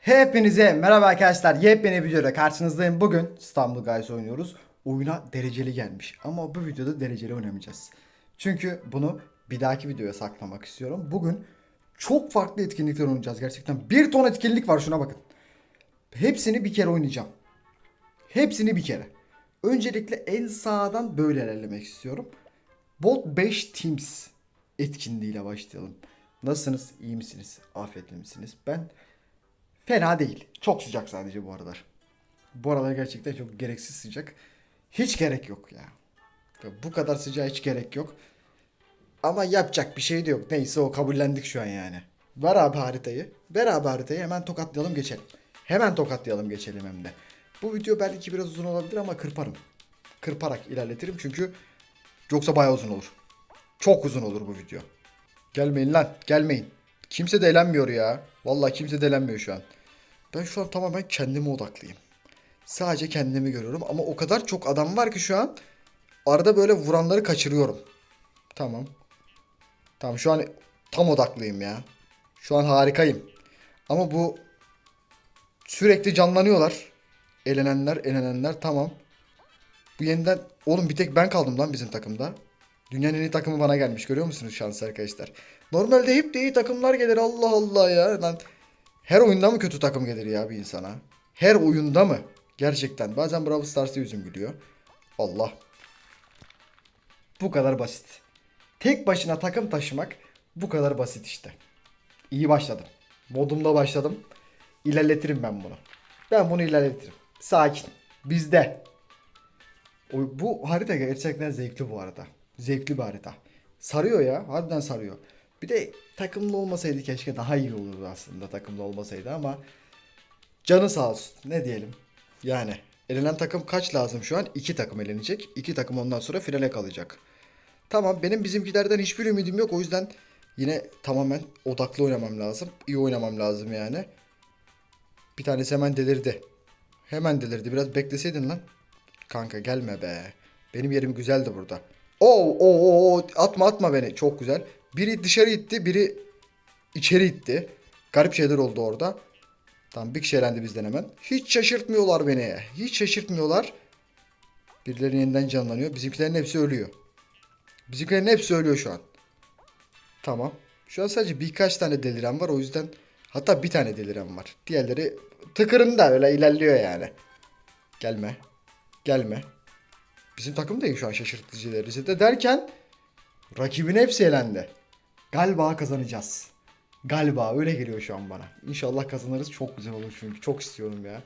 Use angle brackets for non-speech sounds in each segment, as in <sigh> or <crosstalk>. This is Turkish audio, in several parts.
Hepinize merhaba arkadaşlar. Yepyeni videoda karşınızdayım. Bugün İstanbul Guys oynuyoruz. Oyuna dereceli gelmiş. Ama bu videoda dereceli oynamayacağız. Çünkü bunu bir dahaki videoya saklamak istiyorum. Bugün çok farklı etkinlikler oynayacağız gerçekten. Bir ton etkinlik var şuna bakın. Hepsini bir kere oynayacağım. Hepsini bir kere. Öncelikle en sağdan böyle ilerlemek istiyorum. Bot 5 Teams etkinliğiyle başlayalım. Nasılsınız? İyi misiniz? Afiyetli misiniz? Ben fena değil. Çok sıcak sadece bu aralar. Bu aralar gerçekten çok gereksiz sıcak. Hiç gerek yok ya. Bu kadar sıcağa hiç gerek yok. Ama yapacak bir şey de yok. Neyse o kabullendik şu an yani. Ver abi haritayı. Ver abi haritayı hemen tokatlayalım geçelim. Hemen tokatlayalım geçelim hem de. Bu video belki biraz uzun olabilir ama kırparım. Kırparak ilerletirim çünkü yoksa bayağı uzun olur. Çok uzun olur bu video. Gelmeyin lan gelmeyin. Kimse de eğlenmiyor ya. Vallahi kimse de eğlenmiyor şu an. Ben şu an tamamen kendime odaklıyım. Sadece kendimi görüyorum ama o kadar çok adam var ki şu an arada böyle vuranları kaçırıyorum. Tamam. Tamam şu an tam odaklıyım ya. Şu an harikayım. Ama bu sürekli canlanıyorlar. Elenenler, elenenler tamam. Bu yeniden oğlum bir tek ben kaldım lan bizim takımda. Dünyanın en iyi takımı bana gelmiş. Görüyor musunuz şansı arkadaşlar? Normalde hep de iyi takımlar gelir. Allah Allah ya. Lan her oyunda mı kötü takım gelir ya bir insana? Her oyunda mı? Gerçekten. Bazen Brawl Stars'ta yüzüm gülüyor. Allah. Bu kadar basit. Tek başına takım taşımak bu kadar basit işte. İyi başladım. Modumda başladım. İlerletirim ben bunu. Ben bunu ilerletirim. Sakin. Bizde. Bu harita gerçekten zevkli bu arada. Zevkli bir harita. Sarıyor ya. Harbiden sarıyor. Bir de takımlı olmasaydı keşke daha iyi olurdu aslında takımlı olmasaydı ama canı sağ olsun. Ne diyelim. Yani elenen takım kaç lazım şu an? İki takım elenecek. İki takım ondan sonra finale kalacak. Tamam benim bizimkilerden hiçbir ümidim yok. O yüzden yine tamamen odaklı oynamam lazım. İyi oynamam lazım yani. Bir tanesi hemen delirdi. Hemen delirdi. Biraz bekleseydin lan. Kanka gelme be. Benim yerim güzeldi burada. Oo, oo, oo, atma atma beni. Çok güzel. Biri dışarı itti, biri içeri itti. Garip şeyler oldu orada. Tamam bir kişi elendi bizden hemen. Hiç şaşırtmıyorlar beni. Hiç şaşırtmıyorlar. Birileri yeniden canlanıyor. Bizimkilerin hepsi ölüyor. Bizimkilerin hepsi ölüyor şu an. Tamam. Şu an sadece birkaç tane deliren var. O yüzden hatta bir tane deliren var. Diğerleri tıkırında öyle ilerliyor yani. Gelme. Gelme. Bizim takım iyi şu an şaşırtıcı derecede derken rakibin hepsi elendi. Galiba kazanacağız. Galiba öyle geliyor şu an bana. İnşallah kazanırız. Çok güzel olur çünkü. Çok istiyorum ya.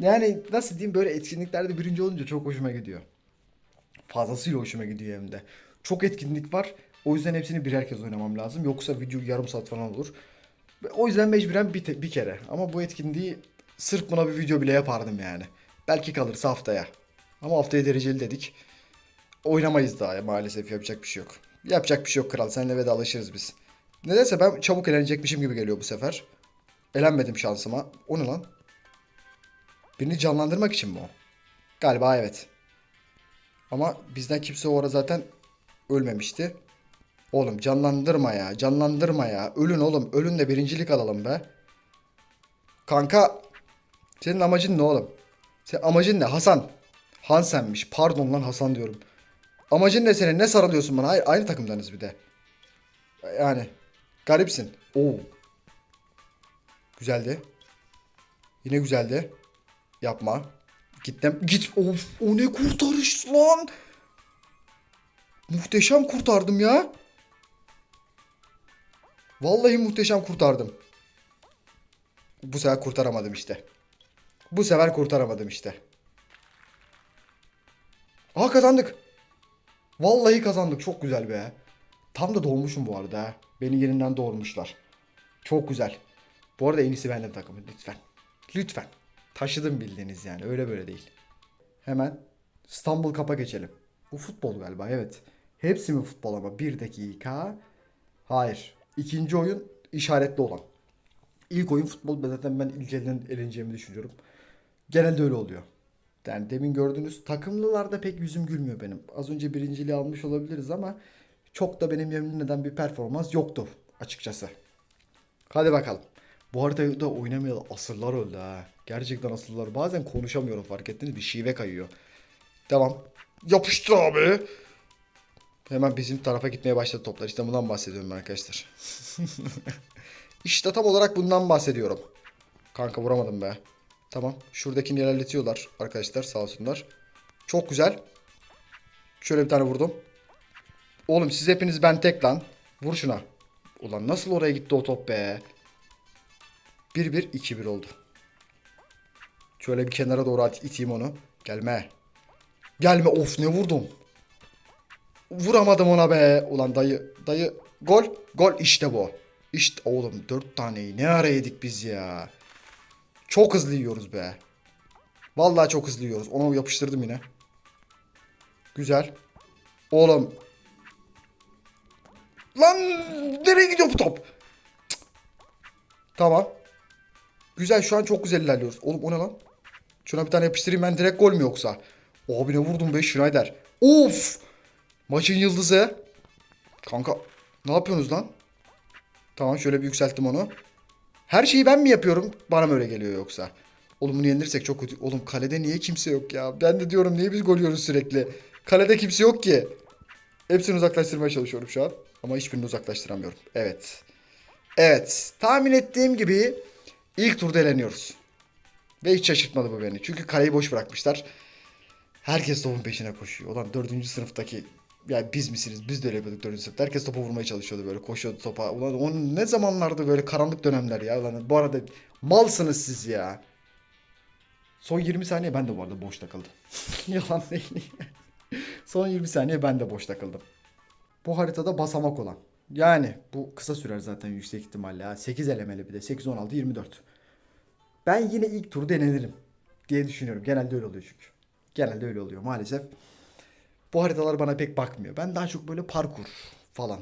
Yani nasıl diyeyim böyle etkinliklerde birinci olunca çok hoşuma gidiyor. Fazlasıyla hoşuma gidiyor hem de. Çok etkinlik var. O yüzden hepsini birer kez oynamam lazım. Yoksa video yarım saat falan olur. O yüzden mecburen bir, te- bir kere. Ama bu etkinliği sırf buna bir video bile yapardım yani. Belki kalırsa haftaya. Ama haftaya dereceli dedik. Oynamayız daha ya, maalesef yapacak bir şey yok. Yapacak bir şey yok kral. Seninle vedalaşırız biz. Nedense ben çabuk elenecekmişim gibi geliyor bu sefer. Elenmedim şansıma. O ne lan? Birini canlandırmak için mi o? Galiba evet. Ama bizden kimse o ara zaten ölmemişti. Oğlum canlandırma ya. Canlandırma ya. Ölün oğlum. Ölün de birincilik alalım be. Kanka. Senin amacın ne oğlum? Senin amacın ne? Hasan. Hansen'miş. Pardon lan Hasan diyorum. Amacın ne senin? Ne sarılıyorsun bana? Hayır aynı takımdanız bir de. Yani. Garipsin. Oo. Güzeldi. Yine güzeldi. Yapma. Gittim. Git. Of, o ne kurtarış lan. Muhteşem kurtardım ya. Vallahi muhteşem kurtardım. Bu sefer kurtaramadım işte. Bu sefer kurtaramadım işte. Aa kazandık. Vallahi kazandık. Çok güzel be. Tam da doğmuşum bu arada. Beni yerinden doğurmuşlar. Çok güzel. Bu arada en iyisi benim takımı. Lütfen. Lütfen. Taşıdım bildiğiniz yani. Öyle böyle değil. Hemen İstanbul Kap'a geçelim. Bu futbol galiba evet. Hepsi mi futbol ama? Bir dakika. Hayır. İkinci oyun işaretli olan. İlk oyun futbol. Zaten ben ilk elden eleneceğimi düşünüyorum. Genelde öyle oluyor. Yani demin gördüğünüz takımlılarda pek yüzüm gülmüyor benim. Az önce birinciliği almış olabiliriz ama çok da benim memnun eden bir performans yoktu açıkçası. Hadi bakalım. Bu haritada oynamayalı asırlar oldu ha. Gerçekten asırlar. Bazen konuşamıyorum fark ettiniz bir şive kayıyor. Devam. Yapıştır abi. Hemen bizim tarafa gitmeye başladı toplar. İşte bundan bahsediyorum arkadaşlar. <laughs> işte tam olarak bundan bahsediyorum. Kanka vuramadım be. Tamam. Şuradakini ilerletiyorlar arkadaşlar sağ olsunlar. Çok güzel. Şöyle bir tane vurdum. Oğlum siz hepiniz ben tek lan. Vur şuna. Ulan nasıl oraya gitti o top be. 1-1 2-1 oldu. Şöyle bir kenara doğru at, iteyim onu. Gelme. Gelme of ne vurdum. Vuramadım ona be. Ulan dayı dayı gol gol işte bu. İşte oğlum 4 taneyi ne ara yedik biz ya. Çok hızlı yiyoruz be. Vallahi çok hızlı yiyoruz. Onu yapıştırdım yine. Güzel. Oğlum. Lan nereye gidiyor bu top? Cık. Tamam. Güzel şu an çok güzel ilerliyoruz. Oğlum o ne lan? Şuna bir tane yapıştırayım ben direkt gol mü yoksa? Abi ne vurdum be Schneider. Of! Maçın yıldızı. Kanka ne yapıyorsunuz lan? Tamam şöyle bir yükselttim onu. Her şeyi ben mi yapıyorum? Bana mı öyle geliyor yoksa? Oğlum bunu yenilirsek çok kötü. Oğlum kalede niye kimse yok ya? Ben de diyorum niye biz gol yiyoruz sürekli? Kalede kimse yok ki. Hepsini uzaklaştırmaya çalışıyorum şu an. Ama hiçbirini uzaklaştıramıyorum. Evet. Evet. Tahmin ettiğim gibi ilk turda eleniyoruz. Ve hiç şaşırtmadı bu beni. Çünkü kaleyi boş bırakmışlar. Herkes topun peşine koşuyor. Ulan dördüncü sınıftaki ya biz misiniz? Biz de öyle yapıyorduk dördüncü sınıfta. Herkes topu vurmaya çalışıyordu böyle. Koşuyordu topa. Ulan onun ne zamanlarda böyle karanlık dönemler ya. Ulan bu arada malsınız siz ya. Son 20 saniye ben de bu arada boş takıldım. <laughs> Yalan değil. Son 20 saniye ben de boş takıldım. Bu haritada basamak olan. Yani bu kısa sürer zaten yüksek ihtimalle. Ha. 8 elemeli bir de. 8, 16, 24. Ben yine ilk tur denenirim diye düşünüyorum. Genelde öyle oluyor çünkü. Genelde öyle oluyor maalesef. Bu haritalar bana pek bakmıyor. Ben daha çok böyle parkur falan.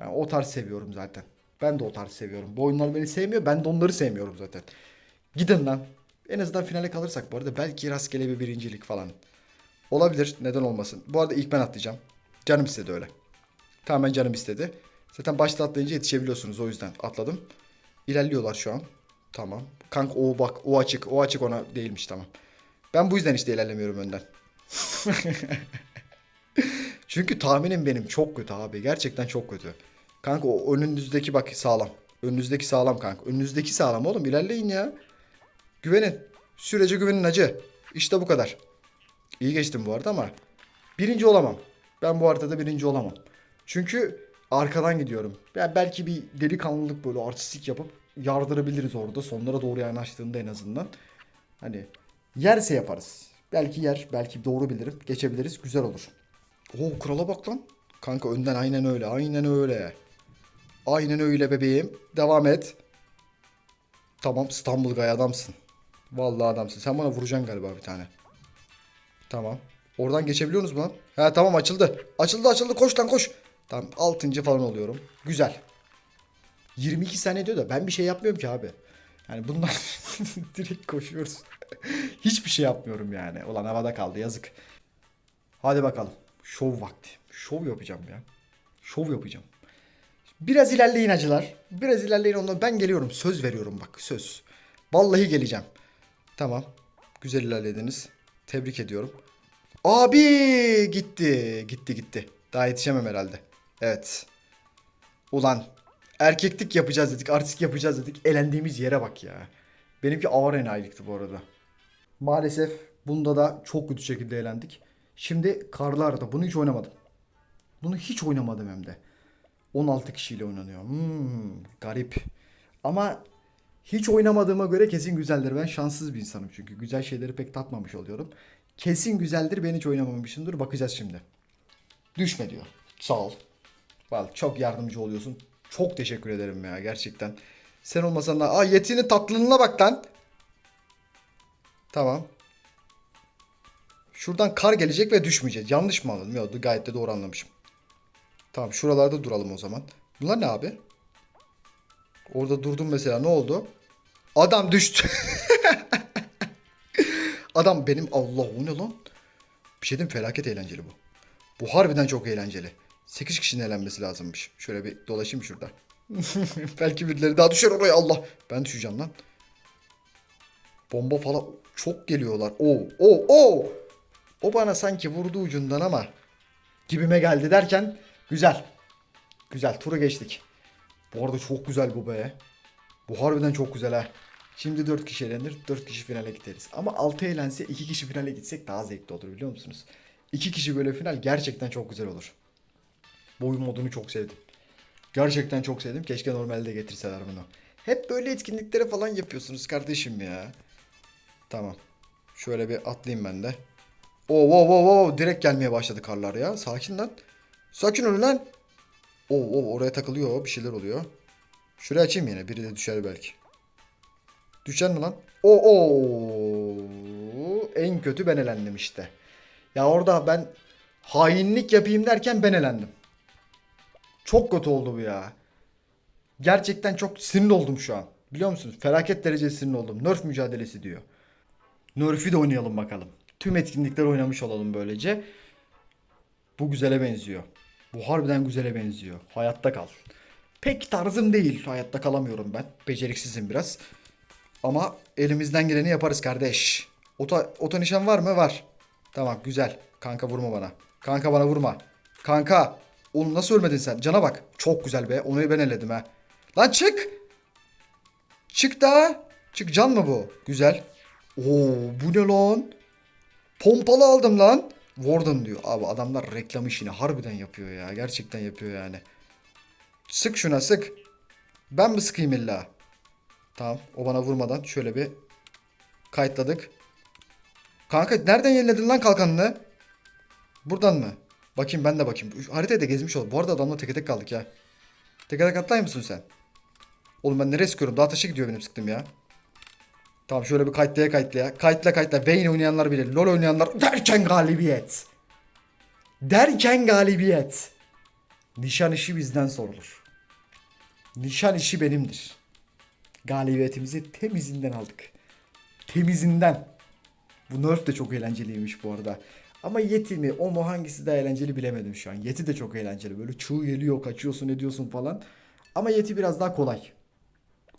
Yani o tarz seviyorum zaten. Ben de o tarz seviyorum. Bu oyunlar beni sevmiyor. Ben de onları sevmiyorum zaten. Gidin lan. En azından finale kalırsak bu arada belki rastgele bir birincilik falan. Olabilir. Neden olmasın. Bu arada ilk ben atlayacağım. Canım istedi öyle. Tamamen canım istedi. Zaten başta atlayınca yetişebiliyorsunuz o yüzden atladım. İlerliyorlar şu an. Tamam. Kanka o bak o açık o açık ona değilmiş tamam. Ben bu yüzden işte ilerlemiyorum önden. <laughs> Çünkü tahminim benim çok kötü abi. Gerçekten çok kötü. Kanka o önünüzdeki bak sağlam. Önünüzdeki sağlam kanka. Önünüzdeki sağlam oğlum ilerleyin ya. Güvenin. Sürece güvenin acı. İşte bu kadar. İyi geçtim bu arada ama birinci olamam. Ben bu haritada birinci olamam. Çünkü arkadan gidiyorum. Yani belki bir delikanlılık böyle artistik yapıp yardırabiliriz orada. Sonlara doğru yanaştığında en azından. Hani yerse yaparız. Belki yer, belki doğru bilirim. Geçebiliriz. Güzel olur. Oo krala bak lan. Kanka önden aynen öyle. Aynen öyle. Aynen öyle bebeğim. Devam et. Tamam İstanbul Gay adamsın. Vallahi adamsın. Sen bana vuracaksın galiba bir tane. Tamam. Oradan geçebiliyorsunuz mu lan? He tamam açıldı. Açıldı açıldı koş lan koş. Tamam 6. falan oluyorum. Güzel. 22 saniye diyor da ben bir şey yapmıyorum ki abi. Yani bunlar <laughs> direkt koşuyoruz. <laughs> Hiçbir şey yapmıyorum yani. Ulan havada kaldı yazık. Hadi bakalım. Şov vakti. Şov yapacağım ya. Şov yapacağım. Biraz ilerleyin acılar. Biraz ilerleyin ondan ben geliyorum. Söz veriyorum bak söz. Vallahi geleceğim. Tamam. Güzel ilerlediniz. Tebrik ediyorum. Abi gitti. Gitti gitti. Daha yetişemem herhalde. Evet. Ulan erkeklik yapacağız dedik. Artistik yapacağız dedik. Elendiğimiz yere bak ya. Benimki ağır enayilikti bu arada. Maalesef bunda da çok kötü şekilde elendik. Şimdi karlarda bunu hiç oynamadım. Bunu hiç oynamadım hem de. 16 kişiyle oynanıyor. Hmm, garip. Ama hiç oynamadığıma göre kesin güzeldir. Ben şanssız bir insanım çünkü. Güzel şeyleri pek tatmamış oluyorum. Kesin güzeldir. Ben hiç oynamamışımdır. Bakacağız şimdi. Düşme diyor. Sağ ol. Vallahi çok yardımcı oluyorsun. Çok teşekkür ederim ya gerçekten. Sen olmasan da... Aa Yeti'nin tatlılığına bak lan. Tamam. Şuradan kar gelecek ve düşmeyeceğiz. Yanlış mı anladım? Yok gayet de doğru anlamışım. Tamam şuralarda duralım o zaman. Bunlar ne abi? Orada durdum mesela ne oldu? Adam düştü. <laughs> Adam benim Allah o ne lan? Bir şey diyeyim felaket eğlenceli bu. Bu harbiden çok eğlenceli. 8 kişinin eğlenmesi lazımmış. Şöyle bir dolaşayım şurada. <laughs> Belki birileri daha düşer oraya Allah. Ben düşeceğim lan. Bomba falan çok geliyorlar. Oo, oo, oo. O bana sanki vurdu ucundan ama gibime geldi derken güzel. Güzel turu geçtik. Bu arada çok güzel bu be. Bu harbiden çok güzel ha. Şimdi 4 kişi elenir, 4 kişi finale gideriz. Ama 6 eğlense 2 kişi finale gitsek daha zevkli olur biliyor musunuz? 2 kişi böyle final gerçekten çok güzel olur. Bu oyun modunu çok sevdim. Gerçekten çok sevdim. Keşke normalde getirseler bunu. Hep böyle etkinliklere falan yapıyorsunuz kardeşim ya. Tamam. Şöyle bir atlayayım ben de. Oo, oo, oo, oo. Direkt gelmeye başladı karlar ya. Sakin lan. Sakin olun lan. Oo, oo, oraya takılıyor. Bir şeyler oluyor. Şuraya açayım yine. Biri de düşer belki. Düşer mi lan? Oo, oo. En kötü ben elendim işte. Ya orada ben hainlik yapayım derken ben elendim. Çok kötü oldu bu ya. Gerçekten çok sinirli oldum şu an. Biliyor musunuz? Felaket derecede sinirli oldum. Nerf mücadelesi diyor. Nerf'ü de oynayalım bakalım. Tüm etkinlikler oynamış olalım böylece. Bu güzele benziyor. Bu harbiden güzele benziyor. Hayatta kal. Pek tarzım değil. Hayatta kalamıyorum ben. Beceriksizim biraz. Ama elimizden geleni yaparız kardeş. Ota, ota nişan var mı? Var. Tamam güzel. Kanka vurma bana. Kanka bana vurma. Kanka. Oğlum nasıl ölmedin sen? Cana bak. Çok güzel be. Onu ben eledim ha. Lan çık. Çık da. Çık can mı bu? Güzel. Oo bu ne lan? Pompalı aldım lan. Warden diyor. Abi adamlar reklam işini harbiden yapıyor ya. Gerçekten yapıyor yani. Sık şuna sık. Ben mi sıkayım illa? Tamam. O bana vurmadan şöyle bir kayıtladık. Kanka nereden yeniledin lan kalkanını? Buradan mı? Bakayım ben de bakayım. Haritayı da gezmiş ol. Bu arada adamla teke tek kaldık ya. Teke tek atlay mısın sen? Oğlum ben nereye sıkıyorum? Daha taşı gidiyor benim sıktım ya. Tamam şöyle bir kayıtlaya kayıtlaya. Kayıtla kayıtla. Vayne oynayanlar bilir. LoL oynayanlar derken galibiyet. Derken galibiyet. Nişan işi bizden sorulur. Nişan işi benimdir. Galibiyetimizi temizinden aldık. Temizinden. Bu nerf de çok eğlenceliymiş bu arada. Ama Yeti mi o mu hangisi daha eğlenceli bilemedim şu an. Yeti de çok eğlenceli. Böyle çığ geliyor kaçıyorsun ediyorsun falan. Ama Yeti biraz daha kolay.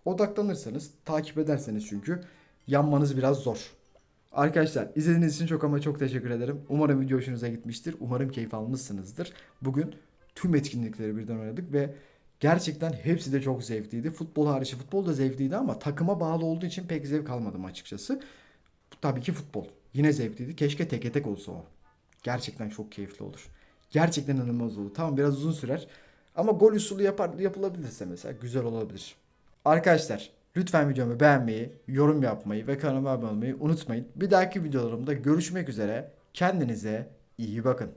Odaklanırsanız takip ederseniz çünkü yanmanız biraz zor. Arkadaşlar izlediğiniz için çok ama çok teşekkür ederim. Umarım video hoşunuza gitmiştir. Umarım keyif almışsınızdır. Bugün tüm etkinlikleri birden oynadık ve gerçekten hepsi de çok zevkliydi. Futbol hariç futbol da zevkliydi ama takıma bağlı olduğu için pek zevk almadım açıkçası. Tabii ki futbol. Yine zevkliydi. Keşke teke tek olsa o. Gerçekten çok keyifli olur. Gerçekten inanılmaz olur. Tamam biraz uzun sürer. Ama gol usulü yapar, yapılabilirse mesela güzel olabilir. Arkadaşlar lütfen videomu beğenmeyi, yorum yapmayı ve kanalıma abone olmayı unutmayın. Bir dahaki videolarımda görüşmek üzere. Kendinize iyi bakın.